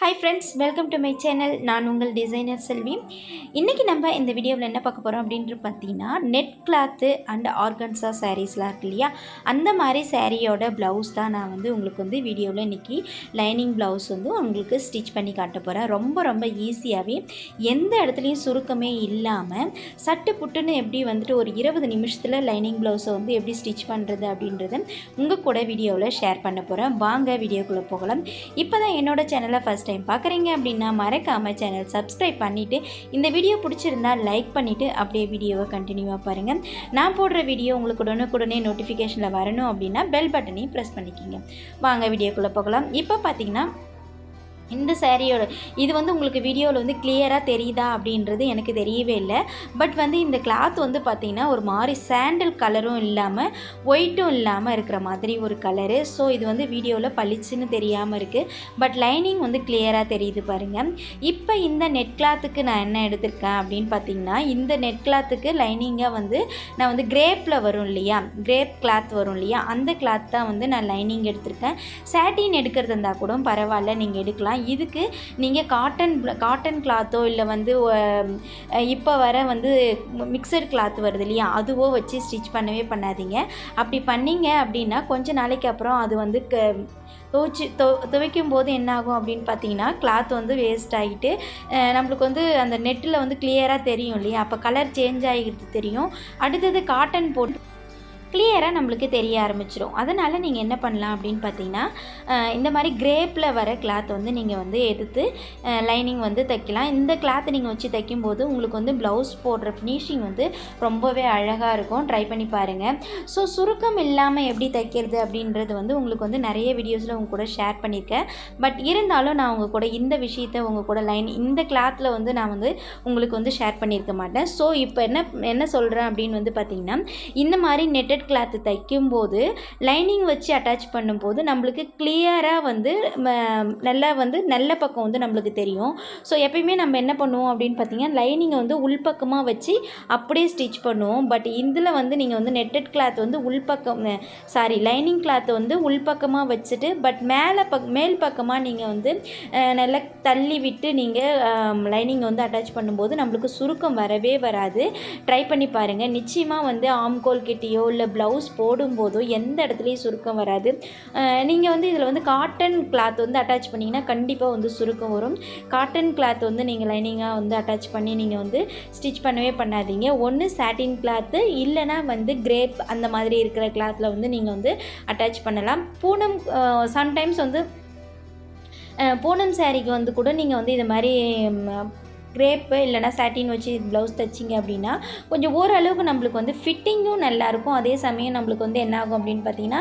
Hi friends welcome to my channel நான் உங்கள் designer செல்வி. இன்றைக்கி நம்ம இந்த வீடியோவில் என்ன பார்க்க போகிறோம் அப்படின்ட்டு பார்த்தீங்கன்னா நெட் கிளாத்து அண்ட் ஆர்கன்ஸா சாரீஸ்லாம் இருக்கு இல்லையா? அந்த மாதிரி சாரியோட ப்ளவுஸ் தான் நான் வந்து உங்களுக்கு வந்து வீடியோவில் இன்றைக்கி லைனிங் ப்ளவுஸ் வந்து உங்களுக்கு ஸ்டிச் பண்ணி காட்ட போகிறேன் ரொம்ப ரொம்ப ஈஸியாகவே எந்த இடத்துலையும் சுருக்கமே இல்லாமல் சட்டு புட்டுன்னு எப்படி வந்துட்டு ஒரு இருபது நிமிஷத்தில் லைனிங் ப்ளவுஸை வந்து எப்படி ஸ்டிச் பண்ணுறது அப்படின்றத உங்கள் கூட வீடியோவில் ஷேர் பண்ண போகிறேன் வாங்க வீடியோக்குள்ளே போகலாம். இப்போ தான் என்னோட சேனலை ஃபஸ்ட் டைம் பார்க்குறீங்க அப்படின்னா மறக்காமல் சேனல் சப்ஸ்கிரைப் பண்ணிவிட்டு இந்த வீடியோ பிடிச்சிருந்தா லைக் பண்ணிவிட்டு அப்படியே வீடியோவை கண்டினியூவாக பாருங்கள் நான் போடுற வீடியோ உங்களுக்கு உடனுக்குடனே நோட்டிஃபிகேஷனில் வரணும் அப்படின்னா பெல் பட்டனையும் ப்ரெஸ் பண்ணிக்கிங்க. வாங்க வீடியோக்குள்ளே போகலாம். இப்போ பார்த்தீங்கன்னா இந்த சேரீயோட இது வந்து உங்களுக்கு வீடியோவில் வந்து கிளியராக தெரியுதா அப்படின்றது எனக்கு தெரியவே இல்லை. பட் வந்து இந்த கிளாத் வந்து பார்த்திங்கன்னா ஒரு மாதிரி சாண்டல் கலரும் இல்லாமல் ஒயிட்டும் இல்லாமல் இருக்கிற மாதிரி ஒரு கலரு ஸோ இது வந்து வீடியோவில் பளிச்சுன்னு தெரியாமல் இருக்குது பட் லைனிங் வந்து கிளியராக தெரியுது பாருங்கள் இப்போ இந்த நெட் கிளாத்துக்கு நான் என்ன எடுத்திருக்கேன் அப்படின்னு பார்த்தீங்கன்னா இந்த நெட் கிளாத்துக்கு லைனிங்காக வந்து நான் வந்து கிரேப்பில் வரும் இல்லையா? கிரேப் கிளாத் வரும் இல்லையா? அந்த கிளாத் தான் வந்து நான் லைனிங் எடுத்திருக்கேன். சேட்டின் எடுக்கிறது இருந்தால் கூட பரவாயில்ல. நீங்கள் எடுக்கலாம். இதுக்கு நீங்கள் காட்டன் காட்டன் கிளாத்தோ இல்லை வந்து இப்போ வர வந்து மிக்சர் கிளாத் வருது இல்லையா? அதுவோ வச்சு ஸ்டிச் பண்ணவே பண்ணாதீங்க. அப்படி பண்ணீங்க அப்படின்னா கொஞ்ச நாளைக்கு அப்புறம் அது வந்து க துவைச்சி துவ துவைக்கும் போது என்னாகும் அப்படின்னு பார்த்தீங்கன்னா கிளாத் வந்து வேஸ்ட் ஆகிட்டு நம்மளுக்கு வந்து அந்த நெட்டில் வந்து கிளியராக தெரியும் இல்லையா? அப்போ கலர் சேஞ்ச் ஆகிடுது தெரியும். அடுத்தது காட்டன் போட்டு கிளியராக நம்மளுக்கு தெரிய ஆரம்பிச்சிடும் அதனால் நீங்கள் என்ன பண்ணலாம் அப்படின்னு பார்த்தீங்கன்னா இந்த மாதிரி கிரேப்பில் வர கிளாத் வந்து நீங்கள் வந்து எடுத்து லைனிங் வந்து தைக்கலாம். இந்த கிளாத்தை நீங்கள் வச்சு தைக்கும்போது உங்களுக்கு வந்து ப்ளவுஸ் போடுற ஃபினிஷிங் வந்து ரொம்பவே அழகாக இருக்கும். ட்ரை பண்ணி பாருங்கள் ஸோ சுருக்கம் இல்லாமல் எப்படி தைக்கிறது அப்படின்றது வந்து உங்களுக்கு வந்து நிறைய வீடியோஸில் உங்கள் கூட ஷேர் பண்ணியிருக்கேன் பட் இருந்தாலும் நான் உங்கள் கூட இந்த விஷயத்தை உங்கள் கூட லைன் இந்த கிளாத்தில் வந்து நான் வந்து உங்களுக்கு வந்து ஷேர் பண்ணியிருக்க மாட்டேன். ஸோ இப்போ என்ன என்ன சொல்கிறேன் அப்படின்னு வந்து பார்த்திங்கன்னா இந்த மாதிரி நெட்டட் கிளாத்து தைக்கும்போது லைனிங் வச்சு அட்டாச் பண்ணும்போது நம்மளுக்கு கிளியராக வந்து ம, நல்லா வந்து நல்ல பக்கம் வந்து நம்மளுக்கு தெரியும். ஸோ எப்பயுமே நம்ம என்ன பண்ணுவோம் அப்படின்னு பார்த்தீங்கன்னா லைனிங்கை வந்து உள்பக்கமாக வச்சு அப்படியே ஸ்டிச் பண்ணுவோம். பட் இதில் வந்து நீங்கள் வந்து நெட்டட் கிளாத் வந்து உள்பக்கம் சாரி லைனிங் கிளாத் வந்து உள்பக்கமாக வச்சுட்டு பட் மேலே பக் மேல் பக்கமாக நீங்கள் வந்து நல்லா தள்ளி விட்டு நீங்கள் லைனிங் வந்து அட்டாச் பண்ணும்போது நம்மளுக்கு சுருக்கம் வரவே வராது. ட்ரை பண்ணி பாருங்கள் நிச்சயமாக வந்து ஆம்கோல் கிட்டேயோ இல்லை ப்ளவுஸ் போடும்போதோ எந்த இடத்துலையும் சுருக்கம் வராது. நீங்கள் வந்து இதில் வந்து காட்டன் கிளாத் வந்து அட்டாச் பண்ணிங்கன்னா கண்டிப்பாக வந்து சுருக்கம் வரும். காட்டன் கிளாத் வந்து நீங்கள் லைனிங்காக வந்து அட்டாச் பண்ணி நீங்கள் வந்து ஸ்டிச் பண்ணவே பண்ணாதீங்க. ஒன்று சாட்டின் கிளாத்து இல்லைனா வந்து கிரேப் அந்த மாதிரி இருக்கிற கிளாத்தில் வந்து நீங்கள் வந்து அட்டாச் பண்ணலாம். பூனம் சம்டைம்ஸ் வந்து பூனம் சாரீக்கு வந்து கூட நீங்கள் வந்து இது மாதிரி கிரேப்பு இல்லைனா சாட்டின் வச்சு ப்ளவுஸ் தைச்சிங்க அப்படின்னா கொஞ்சம் ஓரளவுக்கு நம்மளுக்கு வந்து ஃபிட்டிங்கும் நல்லாயிருக்கும். அதே சமயம் நம்மளுக்கு வந்து என்ன ஆகும் அப்படின்னு பார்த்தீங்கன்னா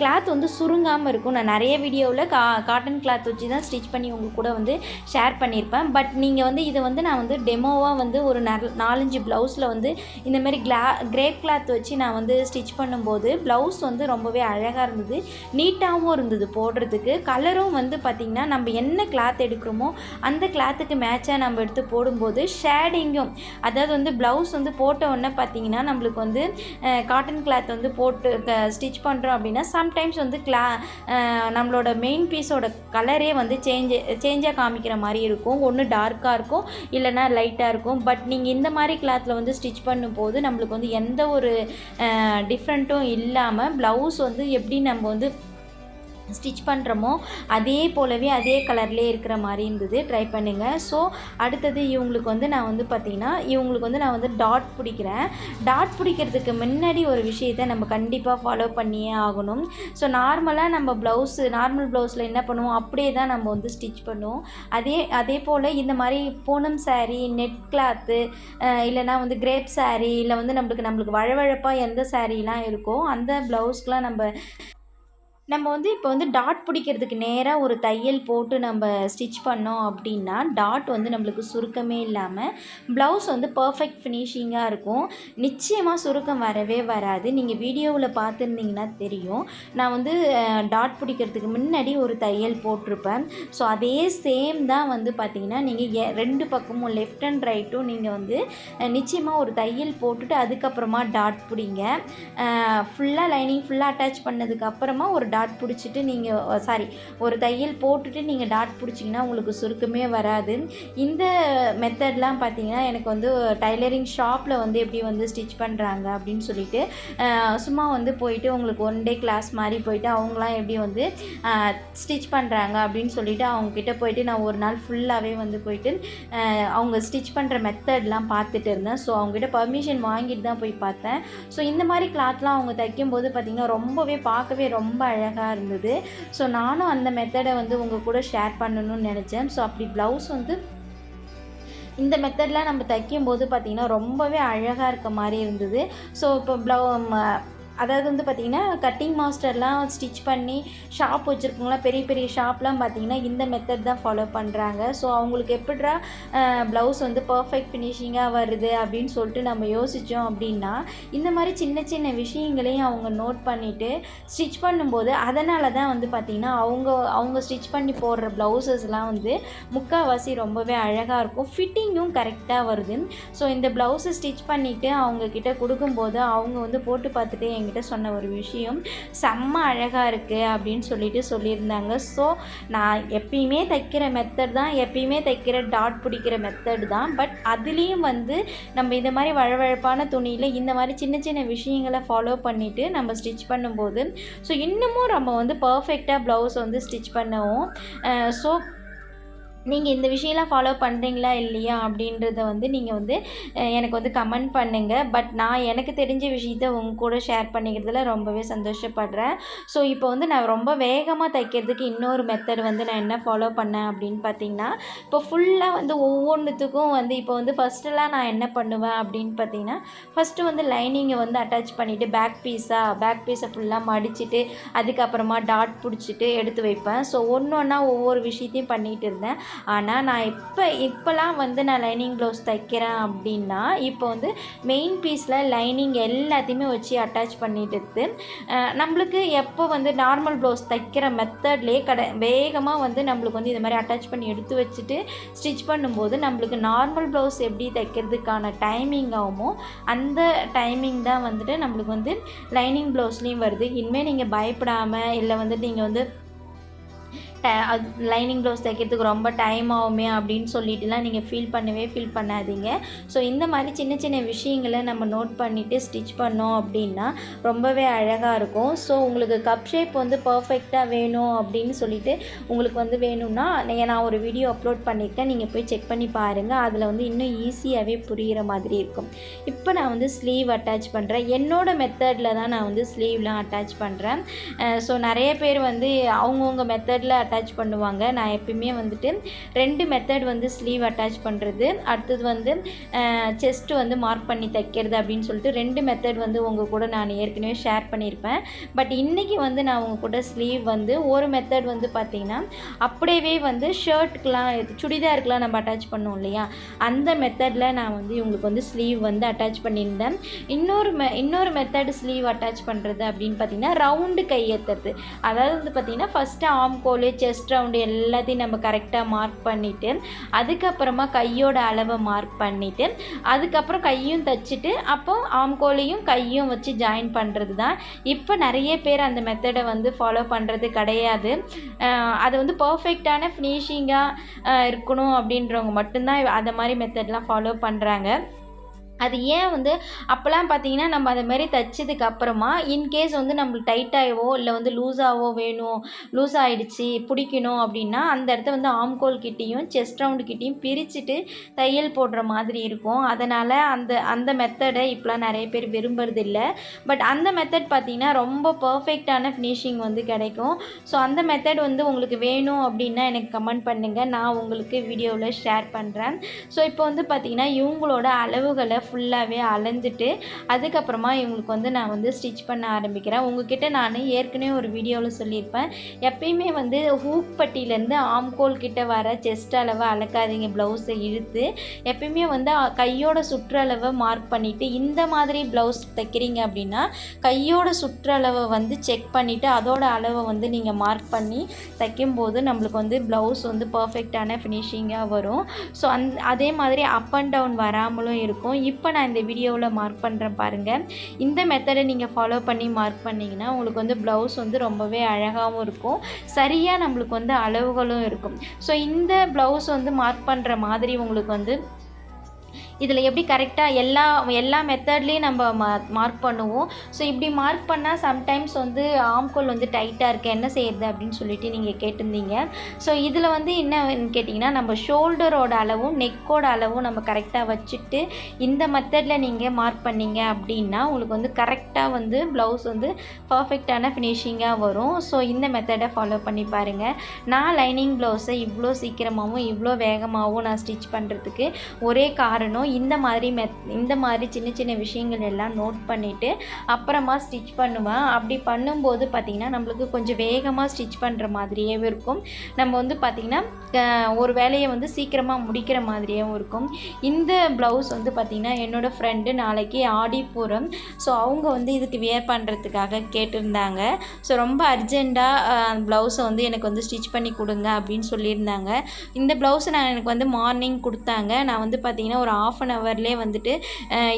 கிளாத் வந்து சுருங்காமல் இருக்கும். நான் நிறைய வீடியோவில் கா காட்டன் கிளாத் வச்சு தான் ஸ்டிச் பண்ணி உங்கள் கூட வந்து ஷேர் பண்ணியிருப்பேன். பட் நீங்கள் வந்து இதை வந்து நான் வந்து டெமோவாக வந்து ஒரு நல் நாலஞ்சு ப்ளவுஸில் வந்து இந்த மாதிரி கிளா கிரேப் கிளாத் வச்சு நான் வந்து ஸ்டிச் பண்ணும்போது ப்ளவுஸ் வந்து ரொம்பவே அழகாக இருந்தது. நீட்டாகவும் இருந்தது போடுறதுக்கு. கலரும் வந்து பார்த்திங்கன்னா நம்ம என்ன கிளாத் எடுக்கிறோமோ அந்த கிளாத்துக்கு மேட்சாக நம்ம எடுத்து போடும்போது ஷேடிங்கும். அதாவது வந்து ப்ளவுஸ் வந்து போட்ட உடனே பார்த்தீங்கன்னா நம்மளுக்கு வந்து காட்டன் கிளாத் வந்து போட்டு ஸ்டிச் பண்ணுறோம் அப்படின்னா சம்டைம்ஸ் வந்து கிளா நம்மளோட மெயின் பீஸோட கலரே வந்து சேஞ்ச் சேஞ்சாக காமிக்கிற மாதிரி இருக்கும். ஒன்று டார்க்காக இருக்கும் இல்லைன்னா லைட்டாக இருக்கும். பட் நீங்கள் இந்த மாதிரி கிளாத்தில் வந்து ஸ்டிச் பண்ணும்போது நம்மளுக்கு வந்து எந்த ஒரு டிஃப்ரெண்ட்டும் இல்லாமல் ப்ளவுஸ் வந்து எப்படி நம்ம வந்து ஸ்டிச் பண்ணுறோமோ அதே போலவே அதே கலர்லேயே இருக்கிற மாதிரி இருந்தது. ட்ரை பண்ணுங்கள் ஸோ அடுத்தது இவங்களுக்கு வந்து நான் வந்து பார்த்திங்கன்னா இவங்களுக்கு வந்து நான் வந்து டாட் பிடிக்கிறேன். டாட் பிடிக்கிறதுக்கு முன்னாடி ஒரு விஷயத்தை நம்ம கண்டிப்பாக ஃபாலோ பண்ணியே ஆகணும். ஸோ நார்மலாக நம்ம ப்ளவுஸு நார்மல் ப்ளவுஸில் என்ன பண்ணுவோம்? அப்படியே தான் நம்ம வந்து ஸ்டிச் பண்ணுவோம். அதே அதே போல் இந்த மாதிரி பூனம் சேரீ நெட் கிளாத்து இல்லைனா வந்து கிரேப் சாரீ இல்லை வந்து நம்மளுக்கு நம்மளுக்கு வழவழப்பாக எந்த சாரீலாம் இருக்கோ அந்த ப்ளவுஸ்க்கெலாம் நம்ம நம்ம வந்து இப்போ வந்து டாட் பிடிக்கிறதுக்கு நேராக ஒரு தையல் போட்டு நம்ம ஸ்டிச் பண்ணோம் அப்படின்னா டாட் வந்து நம்மளுக்கு சுருக்கமே இல்லாமல் ப்ளவுஸ் வந்து பர்ஃபெக்ட் ஃபினிஷிங்காக இருக்கும். நிச்சயமாக சுருக்கம் வரவே வராது. நீங்கள் வீடியோவில் பார்த்துருந்தீங்கன்னா தெரியும். நான் வந்து டாட் பிடிக்கிறதுக்கு முன்னாடி ஒரு தையல் போட்டிருப்பேன். ஸோ அதே சேம் தான் வந்து பார்த்தீங்கன்னா நீங்கள் ரெண்டு பக்கமும் லெஃப்ட் அண்ட் ரைட்டும் நீங்கள் வந்து நிச்சயமாக ஒரு தையல் போட்டுட்டு அதுக்கப்புறமா டாட் பிடிங்க. ஃபுல்லாக லைனிங் ஃபுல்லாக அட்டாச் பண்ணதுக்கப்புறமா ஒரு டாட் பிடிச்சிட்டு நீங்கள் சாரி ஒரு தையல் போட்டுட்டு நீங்கள் டாட் பிடிச்சிங்கன்னா உங்களுக்கு சுருக்கமே வராது. இந்த மெத்தட்லாம் பார்த்தீங்கன்னா எனக்கு வந்து டைலரிங் ஷாப்பில் வந்து எப்படி வந்து ஸ்டிச் பண்ணுறாங்க அப்படின்னு சொல்லிட்டு சும்மா வந்து போயிட்டு உங்களுக்கு ஒன் டே கிளாஸ் மாதிரி போயிட்டு அவங்களாம் எப்படி வந்து ஸ்டிச் பண்ணுறாங்க அப்படின்னு சொல்லிட்டு அவங்கக்கிட்ட போயிட்டு நான் ஒரு நாள் ஃபுல்லாகவே வந்து போயிட்டு அவங்க ஸ்டிச் பண்ணுற மெத்தட்லாம் பார்த்துட்டு இருந்தேன். ஸோ அவங்ககிட்ட பர்மிஷன் வாங்கிட்டு தான் போய் பார்த்தேன். ஸோ இந்த மாதிரி கிளாத்லாம் அவங்க தைக்கும்போது பார்த்திங்கன்னா ரொம்பவே பார்க்கவே ரொம்ப அழகாக இருந்தது. ஸோ நானும் அந்த மெத்தடை வந்து உங்கள் கூட ஷேர் பண்ணணும்னு நினச்சேன். ஸோ அப்படி ப்ளவுஸ் வந்து இந்த மெத்தட்லாம் நம்ம தைக்கும் போது பார்த்திங்கன்னா ரொம்பவே அழகாக இருக்க மாதிரி இருந்தது. ஸோ இப்போ ப்ளவு அதாவது வந்து பார்த்திங்கன்னா கட்டிங் மாஸ்டர்லாம் ஸ்டிச் பண்ணி ஷாப் வச்சுருக்கவங்களாம் பெரிய பெரிய ஷாப்லாம் பார்த்திங்கன்னா இந்த மெத்தட் தான் ஃபாலோ பண்ணுறாங்க ஸோ அவங்களுக்கு எப்படிரா ப்ளவுஸ் வந்து பர்ஃபெக்ட் ஃபினிஷிங்காக வருது அப்படின்னு சொல்லிட்டு நம்ம யோசித்தோம் அப்படின்னா இந்த மாதிரி சின்ன சின்ன விஷயங்களையும் அவங்க நோட் பண்ணிவிட்டு ஸ்டிச் பண்ணும்போது அதனால தான் வந்து பார்த்திங்கன்னா அவங்க அவங்க ஸ்டிச் பண்ணி போடுற ப்ளவுசஸ்லாம் வந்து முக்கால்வாசி ரொம்பவே அழகாக இருக்கும். ஃபிட்டிங்கும் கரெக்டாக வருது ஸோ இந்த ப்ளவுஸை ஸ்டிச் பண்ணிவிட்டு அவங்கக்கிட்ட கொடுக்கும்போது அவங்க வந்து போட்டு பார்த்துட்டு என்கிட்ட சொன்ன ஒரு விஷயம் செம்ம அழகாக இருக்குது அப்படின்னு சொல்லிட்டு சொல்லியிருந்தாங்க. ஸோ நான் எப்பயுமே தைக்கிற மெத்தட் தான் எப்பயுமே தைக்கிற டாட் பிடிக்கிற மெத்தட் தான். பட் அதுலேயும் வந்து நம்ம இந்த மாதிரி வழவழப்பான துணியில் இந்த மாதிரி சின்ன சின்ன விஷயங்களை ஃபாலோ பண்ணிவிட்டு நம்ம ஸ்டிச் பண்ணும்போது ஸோ இன்னமும் நம்ம வந்து பர்ஃபெக்டாக ப்ளவுஸ் வந்து ஸ்டிச் பண்ணவும். ஸோ நீங்கள் இந்த விஷயம்லாம் ஃபாலோ பண்ணுறீங்களா இல்லையா அப்படின்றத வந்து நீங்கள் வந்து எனக்கு வந்து கமெண்ட் பண்ணுங்கள் பட் நான் எனக்கு தெரிஞ்ச விஷயத்த உங்க கூட ஷேர் பண்ணிக்கிறதுல ரொம்பவே சந்தோஷப்படுறேன். ஸோ இப்போ வந்து நான் ரொம்ப வேகமாக தைக்கிறதுக்கு இன்னொரு மெத்தட் வந்து நான் என்ன ஃபாலோ பண்ணேன் அப்படின்னு பார்த்தீங்கன்னா இப்போ ஃபுல்லாக வந்து ஒவ்வொன்றுத்துக்கும் வந்து இப்போ வந்து ஃபஸ்ட்டெல்லாம் நான் என்ன பண்ணுவேன் அப்படின்னு பார்த்தீங்கன்னா ஃபஸ்ட்டு வந்து லைனிங்கை வந்து அட்டாச் பண்ணிவிட்டு பேக் பீஸாக பேக் பீஸை ஃபுல்லாக மடிச்சிட்டு அதுக்கப்புறமா டாட் பிடிச்சிட்டு எடுத்து வைப்பேன். ஸோ ஒன்று ஒன்றா ஒவ்வொரு விஷயத்தையும் பண்ணிகிட்டு இருந்தேன். ஆனால் நான் இப்போ இப்போலாம் வந்து நான் லைனிங் ப்ளவுஸ் தைக்கிறேன் அப்படின்னா இப்போ வந்து மெயின் பீஸில் லைனிங் எல்லாத்தையுமே வச்சு அட்டாச் பண்ணிட்டு நம்மளுக்கு எப்போ வந்து நார்மல் ப்ளவுஸ் தைக்கிற மெத்தட்லேயே கடை வேகமாக வந்து நம்மளுக்கு வந்து இது மாதிரி அட்டாச் பண்ணி எடுத்து வச்சுட்டு ஸ்டிச் பண்ணும்போது நம்மளுக்கு நார்மல் ப்ளவுஸ் எப்படி தைக்கிறதுக்கான டைமிங் ஆகுமோ அந்த டைமிங் தான் வந்துட்டு நம்மளுக்கு வந்து லைனிங் ப்ளவுஸ்லேயும் வருது. இனிமேல் நீங்கள் பயப்படாமல் இல்லை வந்து நீங்கள் வந்து லைனிங் ப்ளவுஸ் தைக்கிறதுக்கு ரொம்ப டைம் ஆகுமே அப்படின்னு சொல்லிட்டுலாம் நீங்கள் ஃபீல் பண்ணவே ஃபீல் பண்ணாதீங்க. ஸோ இந்த மாதிரி சின்ன சின்ன விஷயங்களை நம்ம நோட் பண்ணிவிட்டு ஸ்டிச் பண்ணோம் அப்படின்னா ரொம்பவே அழகாக இருக்கும். ஸோ உங்களுக்கு கப் ஷேப் வந்து பர்ஃபெக்டாக வேணும் அப்படின்னு சொல்லிட்டு உங்களுக்கு வந்து வேணும்னா நான் ஒரு வீடியோ அப்லோட் பண்ணியிருக்கேன். நீங்கள் போய் செக் பண்ணி பாருங்கள் அதில் வந்து இன்னும் ஈஸியாகவே புரிகிற மாதிரி இருக்கும். இப்போ நான் வந்து ஸ்லீவ் அட்டாச் பண்ணுறேன் என்னோட மெத்தடில் தான் நான் வந்து ஸ்லீவ்லாம் அட்டாச் பண்ணுறேன் ஸோ நிறைய பேர் வந்து அவங்கவுங்க மெத்தடில் அட்டாச் அட்டாச் பண்ணுவாங்க. நான் எப்பயுமே வந்துட்டு ரெண்டு மெத்தட் வந்து ஸ்லீவ் அட்டாச் பண்ணுறது அடுத்தது வந்து செஸ்ட்டு வந்து மார்க் பண்ணி தைக்கிறது அப்படின்னு சொல்லிட்டு ரெண்டு மெத்தட் வந்து உங்கள் கூட நான் ஏற்கனவே ஷேர் பண்ணியிருப்பேன். பட் இன்றைக்கி வந்து நான் உங்கள் கூட ஸ்லீவ் வந்து ஒரு மெத்தட் வந்து பார்த்திங்கன்னா அப்படியே வந்து ஷர்ட்டுக்கெலாம் சுடிதாருக்கெலாம் நம்ம அட்டாச் பண்ணோம் இல்லையா? அந்த மெத்தடில் நான் வந்து இவங்களுக்கு வந்து ஸ்லீவ் வந்து அட்டாச் பண்ணியிருந்தேன். இன்னொரு மெ இன்னொரு மெத்தட் ஸ்லீவ் அட்டாச் பண்ணுறது அப்படின்னு பார்த்தீங்கன்னா ரவுண்டு கையேற்றுறது அதாவது வந்து பார்த்திங்கன்னா ஃபஸ்ட்டு ஆம் கோலு செஸ்ட் ரவுண்டு எல்லாத்தையும் நம்ம கரெக்டாக மார்க் பண்ணிவிட்டு அதுக்கப்புறமா கையோட அளவை மார்க் பண்ணிவிட்டு அதுக்கப்புறம் கையும் தைச்சிட்டு அப்போ ஆம்கோலையும் கையும் வச்சு ஜாயின் பண்ணுறது தான் இப்போ நிறைய பேர் அந்த மெத்தடை வந்து ஃபாலோ பண்ணுறது கிடையாது. அது வந்து பர்ஃபெக்டான ஃபினிஷிங்காக இருக்கணும் அப்படின்றவங்க மட்டும்தான் அதை மாதிரி மெத்தட்லாம் ஃபாலோ பண்ணுறாங்க அது ஏன் வந்து அப்போல்லாம் பார்த்தீங்கன்னா நம்ம அதை மாதிரி தைச்சதுக்கு அப்புறமா இன்கேஸ் வந்து நம்மளுக்கு டைட்டாகவோ இல்லை வந்து லூஸாகவோ வேணும் லூஸ் ஆகிடுச்சி பிடிக்கணும் அப்படின்னா அந்த இடத்த வந்து ஆம்கோல் கிட்டேயும் செஸ்ட் ரவுண்டு கிட்டேயும் பிரிச்சுட்டு தையல் போடுற மாதிரி இருக்கும். அதனால் அந்த அந்த மெத்தடை இப்போலாம் நிறைய பேர் விரும்புறது இல்லை. பட் அந்த மெத்தட் பார்த்தீங்கன்னா ரொம்ப பர்ஃபெக்டான ஃபினிஷிங் வந்து கிடைக்கும். ஸோ அந்த மெத்தட் வந்து உங்களுக்கு வேணும் அப்படின்னா எனக்கு கமெண்ட் பண்ணுங்கள் நான் உங்களுக்கு வீடியோவில் ஷேர் பண்ணுறேன் ஸோ இப்போ வந்து பார்த்தீங்கன்னா இவங்களோட அளவுகளை ஃபுல்லாகவே அலைஞ்சிட்டு அதுக்கப்புறமா இவங்களுக்கு வந்து நான் வந்து ஸ்டிச் பண்ண ஆரம்பிக்கிறேன். உங்ககிட்ட நான் ஏற்கனவே ஒரு வீடியோவில் சொல்லியிருப்பேன். எப்பயுமே வந்து ஹூக் பட்டியிலேருந்து ஆம்கோல் கிட்ட வர செஸ்ட் அளவை அளக்காதீங்க ப்ளவுஸை இழுத்து. எப்பயுமே வந்து கையோட சுற்றளவை மார்க் பண்ணிவிட்டு இந்த மாதிரி ப்ளவுஸ் தைக்கிறீங்க அப்படின்னா கையோட சுற்றளவை வந்து செக் பண்ணிவிட்டு அதோட அளவை வந்து நீங்கள் மார்க் பண்ணி தைக்கும்போது நம்மளுக்கு வந்து ப்ளவுஸ் வந்து பர்ஃபெக்டான ஃபினிஷிங்காக வரும். ஸோ அந் அதே மாதிரி அப் அண்ட் டவுன் வராமலும் இருக்கும். இப்போ நான் இந்த வீடியோவில் மார்க் பண்ணுறேன் பாருங்கள் இந்த மெத்தடை நீங்கள் ஃபாலோ பண்ணி மார்க் பண்ணிங்கன்னா உங்களுக்கு வந்து ப்ளவுஸ் வந்து ரொம்பவே அழகாகவும் இருக்கும். சரியாக நம்மளுக்கு வந்து அளவுகளும் இருக்கும். ஸோ இந்த ப்ளவுஸ் வந்து மார்க் பண்ணுற மாதிரி உங்களுக்கு வந்து இதில் எப்படி கரெக்டாக எல்லா எல்லா மெத்தட்லேயும் நம்ம மார்க் பண்ணுவோம். ஸோ இப்படி மார்க் பண்ணால் சம்டைம்ஸ் வந்து ஆம்கோல் வந்து டைட்டாக இருக்குது என்ன செய்யறது அப்படின்னு சொல்லிட்டு நீங்கள் கேட்டிருந்தீங்க. ஸோ இதில் வந்து என்னன்னு கேட்டிங்கன்னா நம்ம ஷோல்டரோட அளவும் நெக்கோட அளவும் நம்ம கரெக்டாக வச்சுட்டு இந்த மெத்தடில் நீங்கள் மார்க் பண்ணீங்க அப்படின்னா உங்களுக்கு வந்து கரெக்டாக வந்து ப்ளவுஸ் வந்து பர்ஃபெக்டான ஃபினிஷிங்காக வரும். ஸோ இந்த மெத்தடை ஃபாலோ பண்ணி பாருங்கள் நான் லைனிங் ப்ளவுஸை இவ்வளோ சீக்கிரமாகவும் இவ்வளோ வேகமாகவும் நான் ஸ்டிச் பண்ணுறதுக்கு ஒரே காரணம் இந்த மாதிரி மெத் இந்த மாதிரி சின்ன சின்ன விஷயங்கள் எல்லாம் நோட் பண்ணிவிட்டு அப்புறமா ஸ்டிச் பண்ணுவேன். அப்படி பண்ணும்போது பார்த்திங்கன்னா நம்மளுக்கு கொஞ்சம் வேகமாக ஸ்டிச் பண்ணுற மாதிரியே இருக்கும். நம்ம வந்து பார்த்திங்கன்னா ஒரு வேலையை வந்து சீக்கிரமாக முடிக்கிற மாதிரியும் இருக்கும். இந்த ப்ளவுஸ் வந்து பார்த்திங்கன்னா என்னோடய ஃப்ரெண்டு நாளைக்கு ஆடிப்பூரம். ஸோ அவங்க வந்து இதுக்கு வியர் பண்ணுறதுக்காக கேட்டிருந்தாங்க. ஸோ ரொம்ப அர்ஜெண்ட்டாக ப்ளவுஸை வந்து எனக்கு வந்து ஸ்டிச் பண்ணி கொடுங்க அப்படின்னு சொல்லியிருந்தாங்க. இந்த ப்ளவுஸை நான் எனக்கு வந்து மார்னிங் கொடுத்தாங்க. நான் வந்து பார்த்திங்கன்னா ஒரு ஆஃப் அன் ஹவர்லேயே வந்துட்டு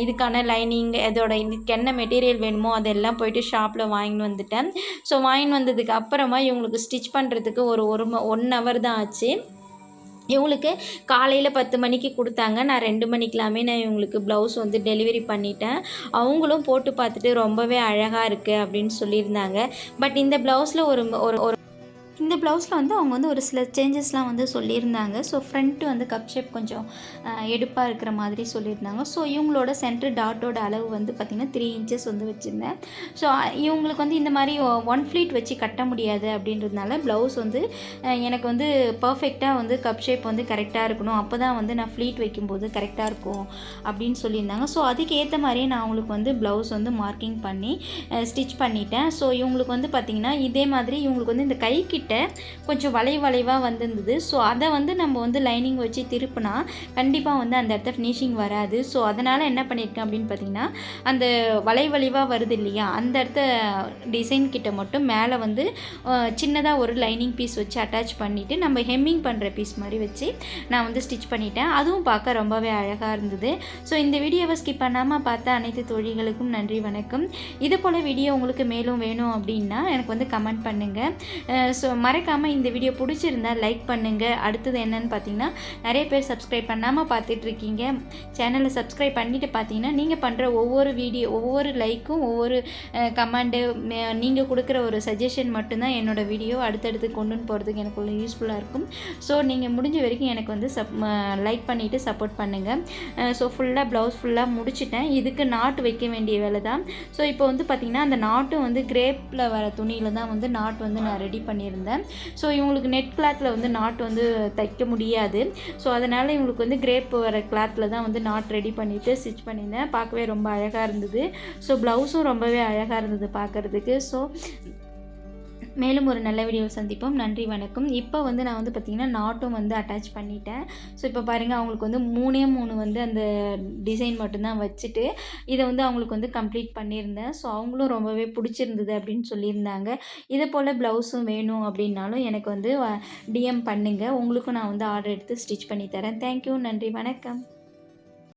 இதுக்கான லைனிங் அதோட இதுக்கு என்ன மெட்டீரியல் வேணுமோ அதெல்லாம் போயிட்டு ஷாப்பில் வாங்கின்னு வந்துட்டேன். ஸோ வாங்கின்னு வந்ததுக்கு அப்புறமா இவங்களுக்கு ஸ்டிச் பண்ணுறதுக்கு ஒரு ஒரு ஒன் ஹவர் தான் ஆச்சு. இவங்களுக்கு காலையில் பத்து மணிக்கு கொடுத்தாங்க. நான் ரெண்டு மணிக்கெல்லாமே நான் இவங்களுக்கு ப்ளவுஸ் வந்து டெலிவரி பண்ணிட்டேன். அவங்களும் போட்டு பார்த்துட்டு ரொம்பவே அழகாக இருக்குது அப்படின்னு சொல்லியிருந்தாங்க. பட் இந்த ப்ளவுஸில் ஒரு ஒரு இந்த ப்ளவுஸில் வந்து அவங்க வந்து ஒரு சில சேஞ்சஸ்லாம் வந்து சொல்லியிருந்தாங்க. ஸோ ஃப்ரண்ட்டு வந்து கப் ஷேப் கொஞ்சம் எடுப்பாக இருக்கிற மாதிரி சொல்லியிருந்தாங்க. ஸோ இவங்களோட சென்டர் டாட்டோட அளவு வந்து பார்த்திங்கன்னா த்ரீ இன்ச்சஸ் வந்து வச்சுருந்தேன். ஸோ இவங்களுக்கு வந்து இந்த மாதிரி ஒன் ஃப்ளீட் வச்சு கட்ட முடியாது அப்படின்றதுனால ப்ளவுஸ் வந்து எனக்கு வந்து பர்ஃபெக்டாக வந்து கப் ஷேப் வந்து கரெக்டாக இருக்கணும். அப்போ தான் வந்து நான் ஃப்ளீட் வைக்கும்போது கரெக்டாக இருக்கும் அப்படின்னு சொல்லியிருந்தாங்க. ஸோ அதுக்கேற்ற மாதிரியே நான் அவங்களுக்கு வந்து ப்ளவுஸ் வந்து மார்க்கிங் பண்ணி ஸ்டிச் பண்ணிட்டேன். ஸோ இவங்களுக்கு வந்து பார்த்திங்கன்னா இதே மாதிரி இவங்களுக்கு வந்து இந்த கைக்கிட்ட கிட்ட கொஞ்சம் வளை வளைவாக வந்திருந்தது. ஸோ அதை வந்து நம்ம வந்து லைனிங் வச்சு திருப்பினா கண்டிப்பாக வந்து அந்த இடத்த ஃபினிஷிங் வராது. ஸோ அதனால் என்ன பண்ணியிருக்கேன் அப்படின்னு பார்த்தீங்கன்னா அந்த வளை வளைவாக வருது இல்லையா அந்த இடத்த டிசைன் கிட்ட மட்டும் மேலே வந்து சின்னதாக ஒரு லைனிங் பீஸ் வச்சு அட்டாச் பண்ணிவிட்டு நம்ம ஹெம்மிங் பண்ணுற பீஸ் மாதிரி வச்சு நான் வந்து ஸ்டிச் பண்ணிட்டேன். அதுவும் பார்க்க ரொம்பவே அழகாக இருந்தது. ஸோ இந்த வீடியோவை ஸ்கிப் பண்ணாமல் பார்த்த அனைத்து தொழில்களுக்கும் நன்றி வணக்கம். இது போல் வீடியோ உங்களுக்கு மேலும் வேணும் அப்படின்னா எனக்கு வந்து கமெண்ட் பண்ணுங்கள் ஸோ மறக்காமல் இந்த வீடியோ பிடிச்சிருந்தா லைக் பண்ணுங்கள் அடுத்தது என்னென்னு பார்த்தீங்கன்னா நிறைய பேர் சப்ஸ்கிரைப் பண்ணாமல் பார்த்துட்ருக்கீங்க. சேனலை சப்ஸ்கிரைப் பண்ணிவிட்டு பார்த்தீங்கன்னா நீங்கள் பண்ணுற ஒவ்வொரு வீடியோ ஒவ்வொரு லைக்கும் ஒவ்வொரு கமெண்டு நீங்கள் கொடுக்குற ஒரு சஜஷன் மட்டும்தான் என்னோடய வீடியோ அடுத்தடுத்து கொண்டுன்னு போகிறதுக்கு எனக்கு உள்ள யூஸ்ஃபுல்லாக இருக்கும். ஸோ நீங்கள் முடிஞ்ச வரைக்கும் எனக்கு வந்து சப் லைக் பண்ணிவிட்டு சப்போர்ட் பண்ணுங்கள் ஸோ ஃபுல்லாக ப்ளவுஸ் ஃபுல்லாக முடிச்சிட்டேன். இதுக்கு நாட்டு வைக்க வேண்டிய வேலை தான். ஸோ இப்போ வந்து பார்த்திங்கன்னா அந்த நாட்டும் வந்து கிரேப்பில் வர துணியில் தான் வந்து நாட் வந்து நான் ரெடி பண்ணியிருந்தேன். பண்ணியிருந்தேன் ஸோ இவங்களுக்கு நெட் கிளாத்தில் வந்து நாட் வந்து தைக்க முடியாது. ஸோ அதனால் இவங்களுக்கு வந்து கிரேப் வர கிளாத்தில் தான் வந்து நாட் ரெடி பண்ணிவிட்டு ஸ்டிச் பண்ணியிருந்தேன். பார்க்கவே ரொம்ப அழகாக இருந்தது. ஸோ ப்ளவுஸும் ரொம்பவே அழகாக இருந்தது பார்க்குறதுக்கு. ஸோ மேலும் ஒரு நல்ல வீடியோ சந்திப்போம். நன்றி வணக்கம். இப்போ வந்து நான் வந்து பார்த்திங்கன்னா நாட்டும் வந்து அட்டாச் பண்ணிட்டேன். ஸோ இப்போ பாருங்கள் அவங்களுக்கு வந்து மூணே மூணு வந்து அந்த டிசைன் மட்டும்தான் வச்சுட்டு இதை வந்து அவங்களுக்கு வந்து கம்ப்ளீட் பண்ணியிருந்தேன். ஸோ அவங்களும் ரொம்பவே பிடிச்சிருந்தது அப்படின்னு சொல்லியிருந்தாங்க. இதை போல் ப்ளவுஸும் வேணும் அப்படின்னாலும் எனக்கு வந்து டிஎம் பண்ணுங்கள் உங்களுக்கும் நான் வந்து ஆர்டர் எடுத்து ஸ்டிச் பண்ணி தரேன். தேங்க்யூ நன்றி வணக்கம்.